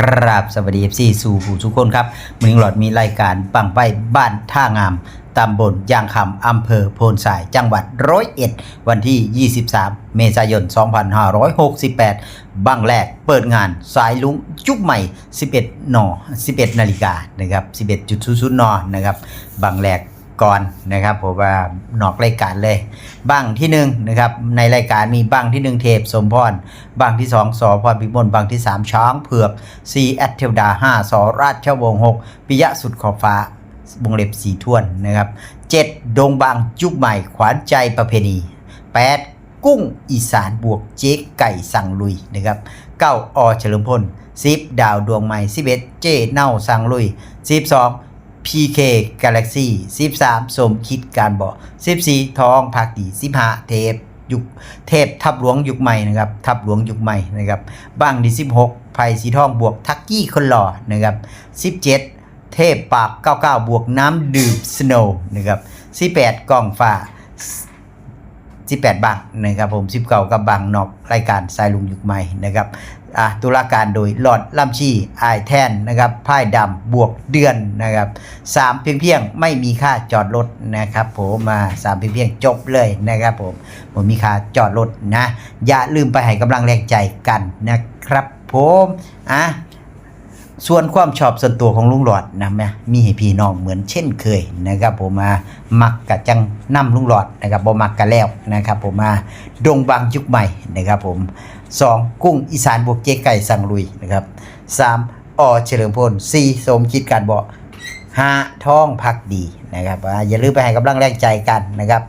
ครับสวัสดี FC สู่ผู้ทุกคนครับมือหลอดมีรายการปังไปบ้านท่างามตำบลยางคำอำเภอโพนสายจังหวัดร้อยเอ็ดวันที่ 23 เมษายน 2568 บังแรกเปิดงานสายลุงจุกใหม่ 11น11 นาฬิกานะครับ 11.00นนะครับบังแรก ก่อนนะครับผมว่านอกรายการเลยบังที่หนึ่งนะครับในรายการมีบังที่หนึ่งเทพสมพรบางที่ 2สอพรพิมลบางที่ 3 ช้างเผือก4แอดเทวดา 5สอราชวงศ์6ปิยะสุดขอบฟ้าวงเล็บสีท่วนนะครับ7ดงบางจุกใหม่ขวานใจประเพณี 8 กุ้งอีสานบวกเจ๊ไก่สั่งลุยนะครับ9อเฉลิมพล10ดาวดวงใหม่11เจ้เน่าสั่งลุย12 PK Galaxy 13 สมคิดการบอก14 ทองภาคดี15 เทปยุคเทพทับหลวงยุคใหม่นะครับ ทับหลวงยุคใหม่นะครับบ้างที่16ไผ่สีทองบวกทักกี้คนหล่อนะครับ17 เทพปาก 99 บวกน้ำดื่มสโนว์นะครับ18กล่องฝ่า 18 บางนะครับผม 19 กับบางนอกรายการสายลุงยุคใหม่นะครับตุลาการโดยหลอดล่ำชีอายแทนนะครับพ่ายดำบวกเดือนนะครับสามเพียงเพียงไม่มีค่าจอดรถนะครับผมมาสามเพียงเพียงจบเลยนะครับผมผมมีค่าจอดรถนะ อย่าลืมไปให้กำลังแรงใจกันนะครับผมอะ ส่วนความชอบส่วนตัวของลุงหลอดนะแม่มีให้พี่น้องเหมือนเช่นเคยนะครับ ผมมามักกะจังนำลุงหลอดนะครับบ่มักกะแล้วนะครับ ผมมาดงบางยุคใหม่นะครับ ผมสองกุ้งอีสานบวกเจ๊ไก่สั่งลุยนะครับสามอเฉลิมพลสี่สมคิดการบอกห้าท่องพักดีนะครับอ่าอย่าลืมไปให้กำลังแรงใจกันนะครับ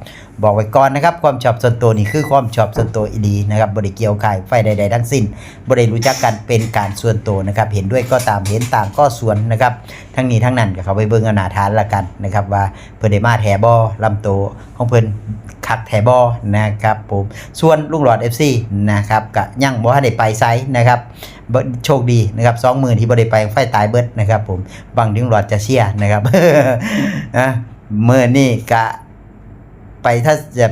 บอกไว้ก่อนนะครับ ความชอบส่วนตัวนี่คือความชอบส่วนตัวอีดีนะครับบริเกี่ยวข่ายไฟใด ๆ ทั้งสิ้นบริรู้จักกันเป็นการส่วนตัวนะครับ เห็นด้วยก็ตามเห็นต่างก็ส่วนนะครับ ทั้งนี้ทั้งนั้นก็เขาไปเบิ่งอาหนาทานละกันนะครับ ว่าเพิ่นได้มาแถบอลำโตของเพิ่นคักแถบอนะครับผมส่วนลุงหลอด FC นะครับก็ยังบ่ทันได้ไปไซส์นะครับบ่โชคดีนะครับสองหมื่นที่บ่ได้ไปไฟตายเบิดนะครับ ผมบางทีลุงหลอดจะเชียนะครับอะเมื่อนี่กะ ไปถ้าจะ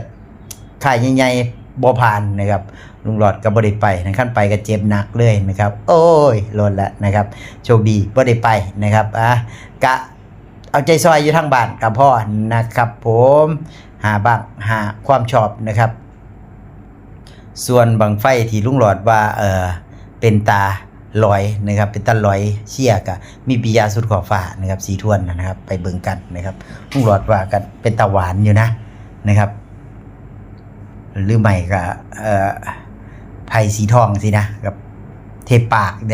ขายใหญ่ๆบ่ผ่านนะครับลุงหลอดก็บ่ได้ไปนะขั้นไปก็เจ็บหนักเลยนะครับ โอ้ยหล่นละนะครับโชคดีบ่ได้ไปนะครับอะกะเอาใจซอยอยู่ทางบ้านกับพ่อนะครับ ผมหาบ้างหาความชอบนะครับ ส่วนบังไฟที่ลุงหลอดว่าเออเป็นตาลอยนะครับ เป็นตาลอยเชี่ยกะมีปิยาสุดขอบฟ้านะครับสีทวนนะครับ ไปเบิ่งกันนะครับลุงหลอดว่ากันเป็นตาหวานอยู่นะ นะครับ หรือไม่ก็ไผ่สีทองสินะกับเทปากเนี่ย